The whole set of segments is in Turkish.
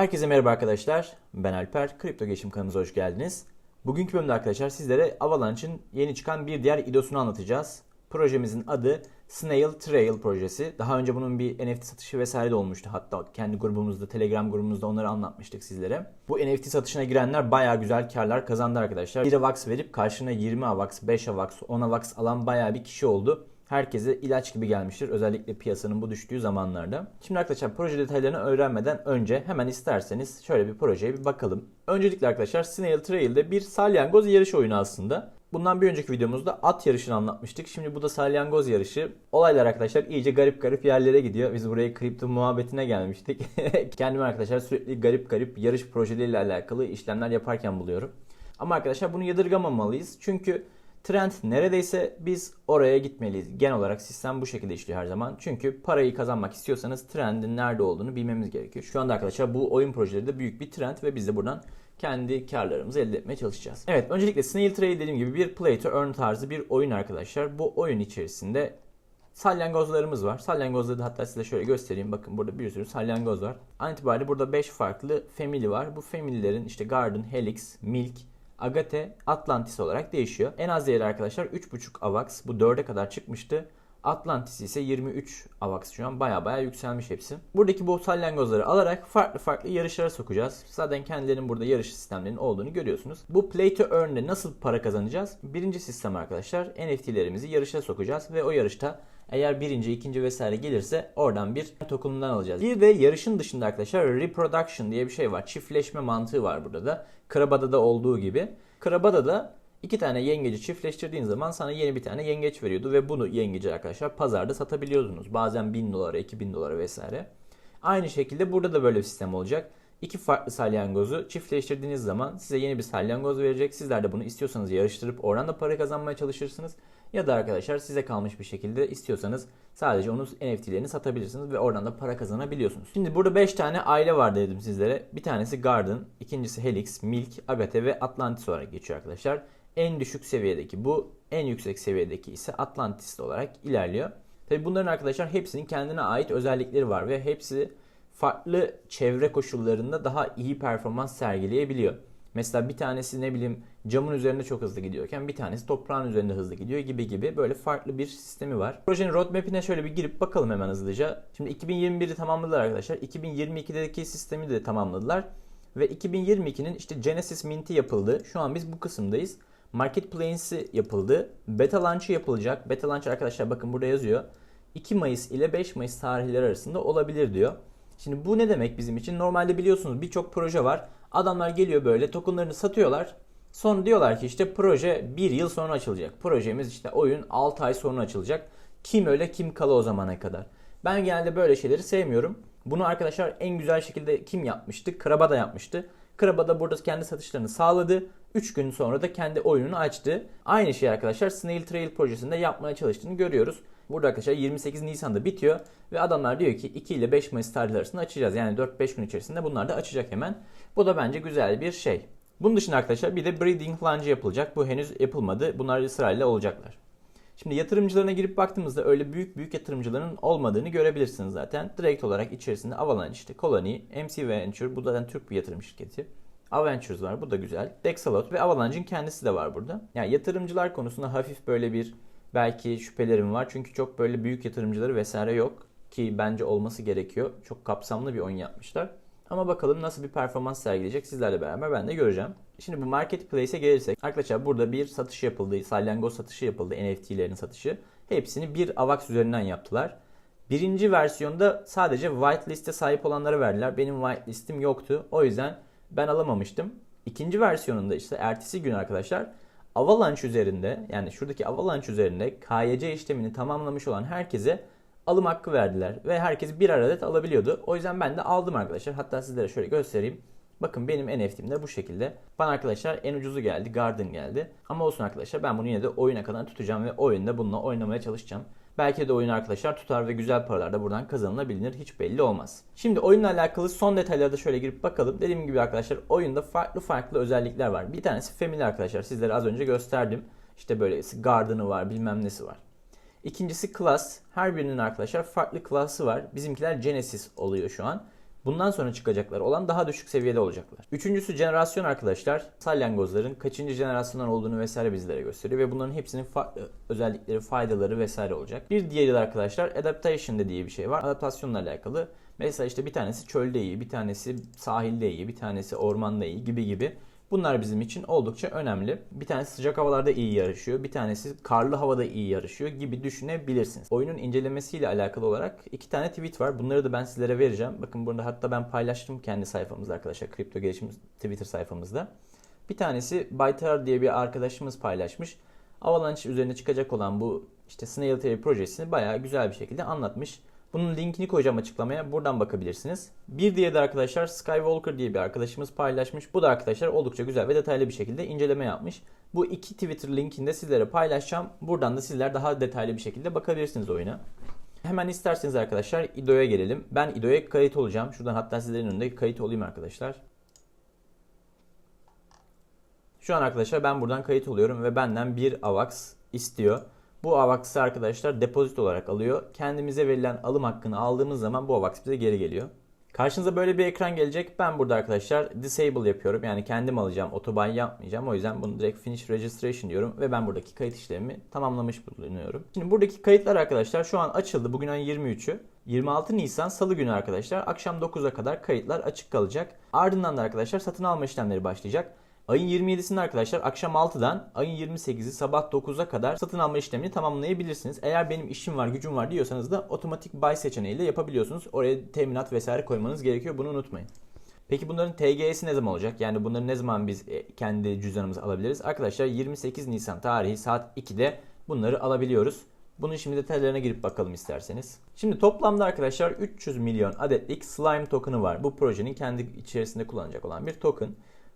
Herkese merhaba arkadaşlar. Ben Alper. Kripto Geçim kanalımıza hoş geldiniz. Bugünkü bölümde arkadaşlar sizlere Avalanche'ın yeni çıkan bir diğer idosunu anlatacağız. Projemizin adı Snail Trail projesi. Daha önce bunun bir NFT satışı vesaire de olmuştu. Hatta kendi grubumuzda, Telegram grubumuzda onları anlatmıştık sizlere. Bu NFT satışına girenler bayağı güzel karlar kazandı arkadaşlar. 1 AVAX verip karşına 20 AVAX, 5 AVAX, 10 AVAX alan bayağı bir kişi oldu herkese ilaç gibi gelmiştir. Özellikle piyasanın bu düştüğü zamanlarda. Şimdi arkadaşlar proje detaylarını öğrenmeden önce hemen isterseniz şöyle bir projeye bir bakalım. Öncelikle arkadaşlar Snail Trail'de bir salyangoz yarış oyunu aslında. Bundan bir önceki videomuzda at yarışını anlatmıştık. Şimdi bu da salyangoz yarışı. Olaylar arkadaşlar iyice garip garip yerlere gidiyor. Biz buraya kripto muhabbetine gelmiştik. Kendimi arkadaşlar sürekli garip garip yarış projeleriyle alakalı işlemler yaparken buluyorum. Ama arkadaşlar bunu yadırgamamalıyız. Çünkü Trend neredeyse biz oraya gitmeliyiz. Genel olarak sistem bu şekilde işliyor her zaman. Çünkü parayı kazanmak istiyorsanız trendin nerede olduğunu bilmemiz gerekiyor. Şu anda arkadaşlar bu oyun projeleri de büyük bir trend ve biz de buradan kendi karlarımızı elde etmeye çalışacağız. Evet öncelikle Snail Trail dediğim gibi bir play to earn tarzı bir oyun arkadaşlar. Bu oyun içerisinde salyangozlarımız var. Salyangozları da hatta size şöyle göstereyim. Bakın burada bir sürü salyangoz var. An itibariyle burada 5 farklı family var. Bu family'lerin işte Garden, Helix, Milk, Agate, Atlantis olarak değişiyor. En az değeri arkadaşlar 3.5 AVAX. Bu 4'e kadar çıkmıştı. Atlantis ise 23 AVAX şu an baya baya yükselmiş hepsi. Buradaki bu salyangozları alarak farklı farklı yarışlara sokacağız. Zaten kendilerinin burada yarış sistemlerinin olduğunu görüyorsunuz. Bu Play to Earn'de nasıl para kazanacağız? Birinci sistem arkadaşlar NFT'lerimizi yarışa sokacağız ve o yarışta eğer birinci, ikinci vesaire gelirse oradan bir token'dan alacağız. Bir de yarışın dışında arkadaşlar reproduction diye bir şey var. Çiftleşme mantığı var burada da. Krabada da olduğu gibi. Krabada da iki tane yengeci çiftleştirdiğin zaman sana yeni bir tane yengeç veriyordu ve bunu yengeci arkadaşlar pazarda satabiliyordunuz. Bazen 1000 dolara, 2000 dolara vesaire. Aynı şekilde burada da böyle bir sistem olacak. İki farklı salyangozu çiftleştirdiğiniz zaman size yeni bir salyangoz verecek. Sizler de bunu istiyorsanız yarıştırıp oradan da para kazanmaya çalışırsınız. Ya da arkadaşlar size kalmış bir şekilde istiyorsanız sadece onun NFT'lerini satabilirsiniz ve oradan da para kazanabiliyorsunuz. Şimdi burada 5 tane aile var dedim sizlere. Bir tanesi Garden, ikincisi Helix, Milk, Agate ve Atlantis olarak geçiyor arkadaşlar. En düşük seviyedeki bu, en yüksek seviyedeki ise Atlantis olarak ilerliyor. Tabi bunların arkadaşlar hepsinin kendine ait özellikleri var ve hepsi farklı çevre koşullarında daha iyi performans sergileyebiliyor. Mesela bir tanesi ne bileyim camın üzerinde çok hızlı gidiyorken bir tanesi toprağın üzerinde hızlı gidiyor gibi gibi böyle farklı bir sistemi var. Projenin roadmap'ine şöyle bir girip bakalım hemen hızlıca. Şimdi 2021'i tamamladılar arkadaşlar. 2022'deki sistemi de tamamladılar. Ve 2022'nin işte Genesis Mint'i yapıldı. Şu an biz bu kısımdayız. Marketplace'i yapıldı. Beta launch'ı yapılacak. Beta launch arkadaşlar bakın burada yazıyor. 2 Mayıs ile 5 Mayıs tarihleri arasında olabilir diyor. Şimdi bu ne demek bizim için? Normalde biliyorsunuz birçok proje var. Adamlar geliyor böyle tokenlarını satıyorlar. Sonra diyorlar ki işte proje bir yıl sonra açılacak. Projemiz işte oyun 6 ay sonra açılacak. Kim öyle kim kala o zamana kadar. Ben genelde böyle şeyleri sevmiyorum. Bunu arkadaşlar en güzel şekilde kim yapmıştı? Kraba da yapmıştı. Kraba da burada kendi satışlarını sağladı. 3 gün sonra da kendi oyununu açtı. Aynı şey arkadaşlar Snail Trail projesinde yapmaya çalıştığını görüyoruz. Burada arkadaşlar 28 Nisan'da bitiyor ve adamlar diyor ki 2 ile 5 Mayıs tarihleri arasında açacağız. Yani 4-5 gün içerisinde bunlar da açacak hemen. Bu da bence güzel bir şey. Bunun dışında arkadaşlar bir de breeding launch yapılacak. Bu henüz yapılmadı. Bunlar sırayla olacaklar. Şimdi yatırımcılarına girip baktığımızda öyle büyük büyük yatırımcıların olmadığını görebilirsiniz zaten. Direkt olarak içerisinde Avalanche, işte Colony, MC Venture, bu da Türk bir yatırım şirketi. Aventures var, bu da güzel. Dexalot ve Avalanche'in kendisi de var burada. Yani yatırımcılar konusunda hafif böyle bir belki şüphelerim var. Çünkü çok böyle büyük yatırımcıları vesaire yok. Ki bence olması gerekiyor. Çok kapsamlı bir oyun yapmışlar. Ama bakalım nasıl bir performans sergileyecek sizlerle beraber ben de göreceğim. Şimdi bu marketplace'e gelirsek arkadaşlar burada bir satış yapıldı. Salyangoz satışı yapıldı. NFT'lerin satışı. Hepsini bir AVAX üzerinden yaptılar. Birinci versiyonda sadece whitelist'e sahip olanlara verdiler. Benim whitelist'im yoktu. O yüzden ben alamamıştım. İkinci versiyonunda işte ertesi gün arkadaşlar Avalanche üzerinde yani şuradaki Avalanche üzerinde KYC işlemini tamamlamış olan herkese alım hakkı verdiler ve herkes birer adet alabiliyordu. O yüzden ben de aldım arkadaşlar. Hatta sizlere şöyle göstereyim. Bakın benim NFT'm de bu şekilde. Bana arkadaşlar en ucuzu geldi. Garden geldi. Ama olsun arkadaşlar ben bunu yine de oyuna kadar tutacağım ve oyunda bununla oynamaya çalışacağım. Belki de oyun arkadaşlar tutar ve güzel paralar da buradan kazanılabilir. Hiç belli olmaz. Şimdi oyunla alakalı son detaylara da şöyle girip bakalım. Dediğim gibi arkadaşlar oyunda farklı farklı özellikler var. Bir tanesi family arkadaşlar. Sizlere az önce gösterdim. İşte böyle garden'ı var bilmem nesi var. İkincisi class. Her birinin arkadaşlar farklı class'ı var. Bizimkiler Genesis oluyor şu an. Bundan sonra çıkacaklar olan daha düşük seviyede olacaklar. Üçüncüsü jenerasyon arkadaşlar. Salyangozların kaçıncı jenerasyondan olduğunu vesaire bizlere gösteriyor ve bunların hepsinin farklı özellikleri, faydaları vesaire olacak. Bir diğeri de arkadaşlar adaptation dediği bir şey var. Adaptasyonla alakalı. Mesela işte bir tanesi çölde iyi, bir tanesi sahilde iyi, bir tanesi ormanda iyi gibi gibi. Bunlar bizim için oldukça önemli. Bir tanesi sıcak havalarda iyi yarışıyor, bir tanesi karlı havada iyi yarışıyor gibi düşünebilirsiniz. Oyunun incelemesiyle alakalı olarak iki tane tweet var. Bunları da ben sizlere vereceğim. Bakın burada hatta ben paylaştım kendi sayfamızda arkadaşlar. Kripto Gelişim Twitter sayfamızda. Bir tanesi Baytar diye bir arkadaşımız paylaşmış. Avalanche üzerine çıkacak olan bu işte Snail Trail projesini bayağı güzel bir şekilde anlatmış. Bunun linkini koyacağım açıklamaya. Buradan bakabilirsiniz. Bir diğeri de arkadaşlar Skywalker diye bir arkadaşımız paylaşmış. Bu da arkadaşlar oldukça güzel ve detaylı bir şekilde inceleme yapmış. Bu iki Twitter linkini de sizlere paylaşacağım. Buradan da sizler daha detaylı bir şekilde bakabilirsiniz oyuna. Hemen isterseniz arkadaşlar İdo'ya gelelim. Ben İdo'ya kayıt olacağım. Şuradan hatta sizlerin önünde kayıt olayım arkadaşlar. Şu an arkadaşlar ben buradan kayıt oluyorum ve benden bir AVAX istiyor. Bu AVAX'ı arkadaşlar depozit olarak alıyor. Kendimize verilen alım hakkını aldığımız zaman bu AVAX bize geri geliyor. Karşınıza böyle bir ekran gelecek. Ben burada arkadaşlar disable yapıyorum. Yani kendim alacağım. Otoban yapmayacağım. O yüzden bunu direkt finish registration diyorum. Ve ben buradaki kayıt işlemimi tamamlamış bulunuyorum. Şimdi buradaki kayıtlar arkadaşlar şu an açıldı. Bugün ayın 23'ü. 26 Nisan Salı günü arkadaşlar akşam 9'a kadar kayıtlar açık kalacak. Ardından da arkadaşlar satın alma işlemleri başlayacak. Ayın 27'sinde arkadaşlar akşam 6'dan ayın 28'i sabah 9'a kadar satın alma işlemini tamamlayabilirsiniz. Eğer benim işim var, gücüm var diyorsanız da otomatik buy seçeneğiyle yapabiliyorsunuz. Oraya teminat vesaire koymanız gerekiyor. Bunu unutmayın. Peki bunların TG'si ne zaman olacak? Yani bunları ne zaman biz e, kendi cüzdanımıza alabiliriz? Arkadaşlar 28 Nisan tarihi saat 2'de bunları alabiliyoruz. Bunun şimdi detaylarına girip bakalım isterseniz. Şimdi toplamda arkadaşlar 300 milyon adetlik slime token'ı var. Bu projenin kendi içerisinde kullanacak olan bir token.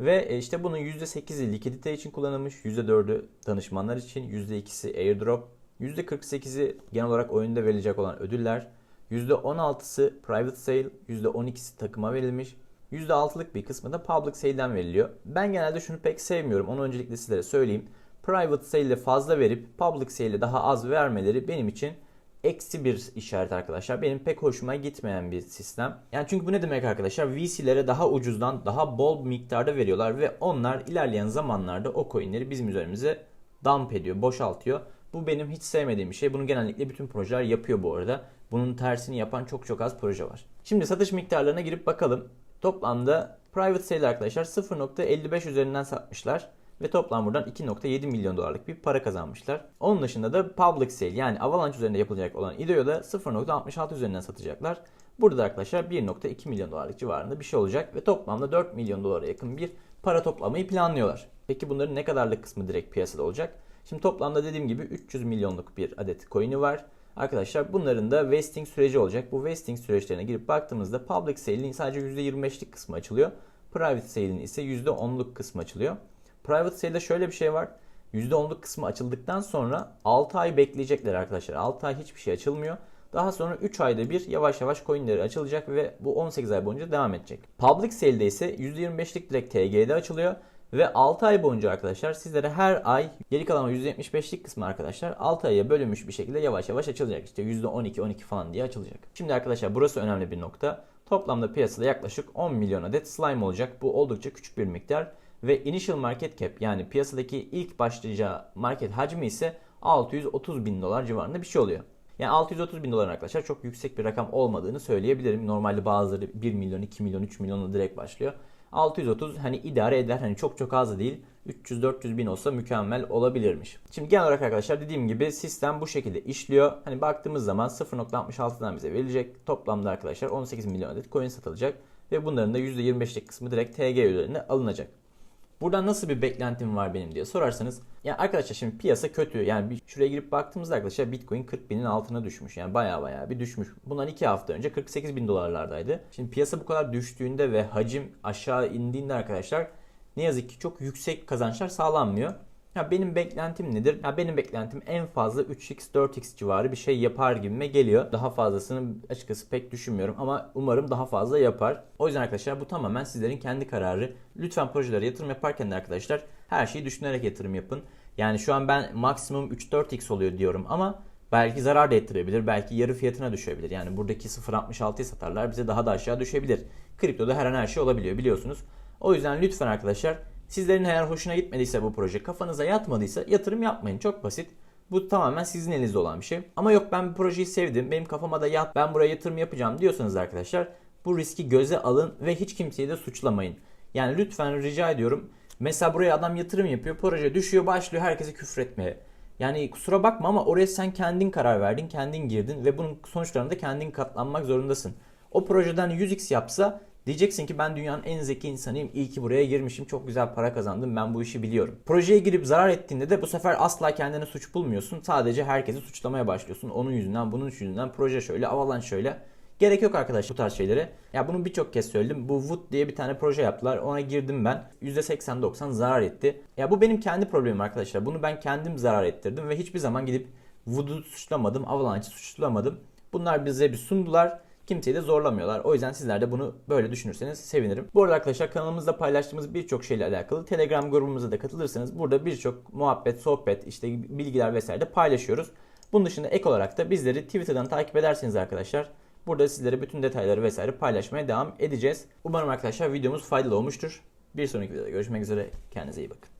Ve e, işte bunun %8'i likidite için kullanılmış, %4'ü danışmanlar için, %2'si airdrop, %48'i genel olarak oyunda verilecek olan ödüller, %16'sı private sale, %12'si takıma verilmiş, %6'lık bir kısmı da public sale'den veriliyor. Ben genelde şunu pek sevmiyorum. Onu öncelikle sizlere söyleyeyim. Private sale fazla verip public sale daha az vermeleri benim için eksi bir işaret arkadaşlar. Benim pek hoşuma gitmeyen bir sistem. Yani çünkü bu ne demek arkadaşlar? VC'lere daha ucuzdan daha bol miktarda veriyorlar ve onlar ilerleyen zamanlarda o coinleri bizim üzerimize dump ediyor, boşaltıyor. Bu benim hiç sevmediğim bir şey. Bunu genellikle bütün projeler yapıyor bu arada. Bunun tersini yapan çok çok az proje var. Şimdi satış miktarlarına girip bakalım. Toplamda private sale arkadaşlar 0.55 üzerinden satmışlar ve toplam buradan 2.7 milyon dolarlık bir para kazanmışlar. Onun dışında da public sale yani Avalanche üzerinde yapılacak olan IDO'ya da 0.66 üzerinden satacaklar. Burada da arkadaşlar 1.2 milyon dolarlık civarında bir şey olacak ve toplamda 4 milyon dolara yakın bir para toplamayı planlıyorlar. Peki bunların ne kadarlık kısmı direkt piyasada olacak? Şimdi toplamda dediğim gibi 300 milyonluk bir adet coin'i var. Arkadaşlar bunların da vesting süreci olacak. Bu vesting süreçlerine girip baktığımızda public sale'in sadece %25'lik kısmı açılıyor. Private sale'in ise %10'luk kısmı açılıyor. Private sale'de şöyle bir şey var. %10'luk kısmı açıldıktan sonra 6 ay bekleyecekler arkadaşlar. 6 ay hiçbir şey açılmıyor. Daha sonra 3 ayda bir yavaş yavaş coinleri açılacak ve bu 18 ay boyunca devam edecek. Public sale'de ise %25'lik direkt TG'de açılıyor. Ve 6 ay boyunca arkadaşlar sizlere her ay geri kalan %75'lik kısmı arkadaşlar 6 aya bölünmüş bir şekilde yavaş yavaş açılacak. İşte %12-12 falan diye açılacak. Şimdi arkadaşlar burası önemli bir nokta. Toplamda piyasada yaklaşık 10 milyon adet slime olacak. Bu oldukça küçük bir miktar ve initial market cap yani piyasadaki ilk başlayacağı market hacmi ise 630 bin dolar civarında bir şey oluyor. Yani 630 bin dolar arkadaşlar çok yüksek bir rakam olmadığını söyleyebilirim. Normalde bazıları 1 milyon, 2 milyon, 3 milyonla direkt başlıyor. 630 hani idare eder. Hani çok çok az değil. 300-400 bin olsa mükemmel olabilirmiş. Şimdi genel olarak arkadaşlar dediğim gibi sistem bu şekilde işliyor. Hani baktığımız zaman 0.66'dan bize verilecek. Toplamda arkadaşlar 18 milyon adet coin satılacak. Ve bunların da %25'lik kısmı direkt TG üzerinde alınacak. Buradan nasıl bir beklentim var benim diye sorarsanız. Yani arkadaşlar şimdi piyasa kötü. Yani bir şuraya girip baktığımızda arkadaşlar Bitcoin 40 binin altına düşmüş. Yani baya baya bir düşmüş. Bundan 2 hafta önce 48 bin dolarlardaydı. Şimdi piyasa bu kadar düştüğünde ve hacim aşağı indiğinde arkadaşlar ne yazık ki çok yüksek kazançlar sağlanmıyor. Ya benim beklentim nedir? Ya benim beklentim en fazla 3x 4x civarı bir şey yapar gibime geliyor. Daha fazlasını açıkçası pek düşünmüyorum ama umarım daha fazla yapar. O yüzden arkadaşlar bu tamamen sizlerin kendi kararı. Lütfen projelere yatırım yaparken de arkadaşlar her şeyi düşünerek yatırım yapın. Yani şu an ben maksimum 3-4x oluyor diyorum ama Belki zarar da ettirebilir. Belki yarı fiyatına düşebilir. Yani buradaki 0.66'yı satarlar bize daha da aşağı düşebilir. Kriptoda her an her şey olabiliyor biliyorsunuz. O yüzden lütfen arkadaşlar sizlerin eğer hoşuna gitmediyse bu proje kafanıza yatmadıysa yatırım yapmayın. Çok basit. Bu tamamen sizin elinizde olan bir şey. Ama yok ben bu projeyi sevdim. Benim kafama da yat. Ben buraya yatırım yapacağım diyorsanız arkadaşlar bu riski göze alın ve hiç kimseyi de suçlamayın. Yani lütfen rica ediyorum. Mesela buraya adam yatırım yapıyor. Proje düşüyor başlıyor herkese küfür etmeye. Yani kusura bakma ama oraya sen kendin karar verdin, kendin girdin ve bunun sonuçlarında kendin katlanmak zorundasın. O projeden 100x yapsa diyeceksin ki ben dünyanın en zeki insanıyım, iyi ki buraya girmişim, çok güzel para kazandım, ben bu işi biliyorum. Projeye girip zarar ettiğinde de bu sefer asla kendine suç bulmuyorsun. Sadece herkesi suçlamaya başlıyorsun. Onun yüzünden, bunun yüzünden proje şöyle, avalanche şöyle. Gerek yok arkadaş bu tarz şeylere. Ya bunu birçok kez söyledim. Bu Wood diye bir tane proje yaptılar. Ona girdim ben. %80-90 zarar etti. Ya bu benim kendi problemim arkadaşlar. Bunu ben kendim zarar ettirdim ve hiçbir zaman gidip Wood'u suçlamadım, Avalanche'ı suçlamadım. Bunlar bize bir sundular. Kimseyi de zorlamıyorlar. O yüzden sizler de bunu böyle düşünürseniz sevinirim. Bu arada arkadaşlar kanalımızda paylaştığımız birçok şeyle alakalı Telegram grubumuza da katılırsanız burada birçok muhabbet, sohbet, işte bilgiler vesaire de paylaşıyoruz. Bunun dışında ek olarak da bizleri Twitter'dan takip ederseniz arkadaşlar Burada sizlere bütün detayları vesaire paylaşmaya devam edeceğiz. Umarım arkadaşlar videomuz faydalı olmuştur. Bir sonraki videoda görüşmek üzere. Kendinize iyi bakın.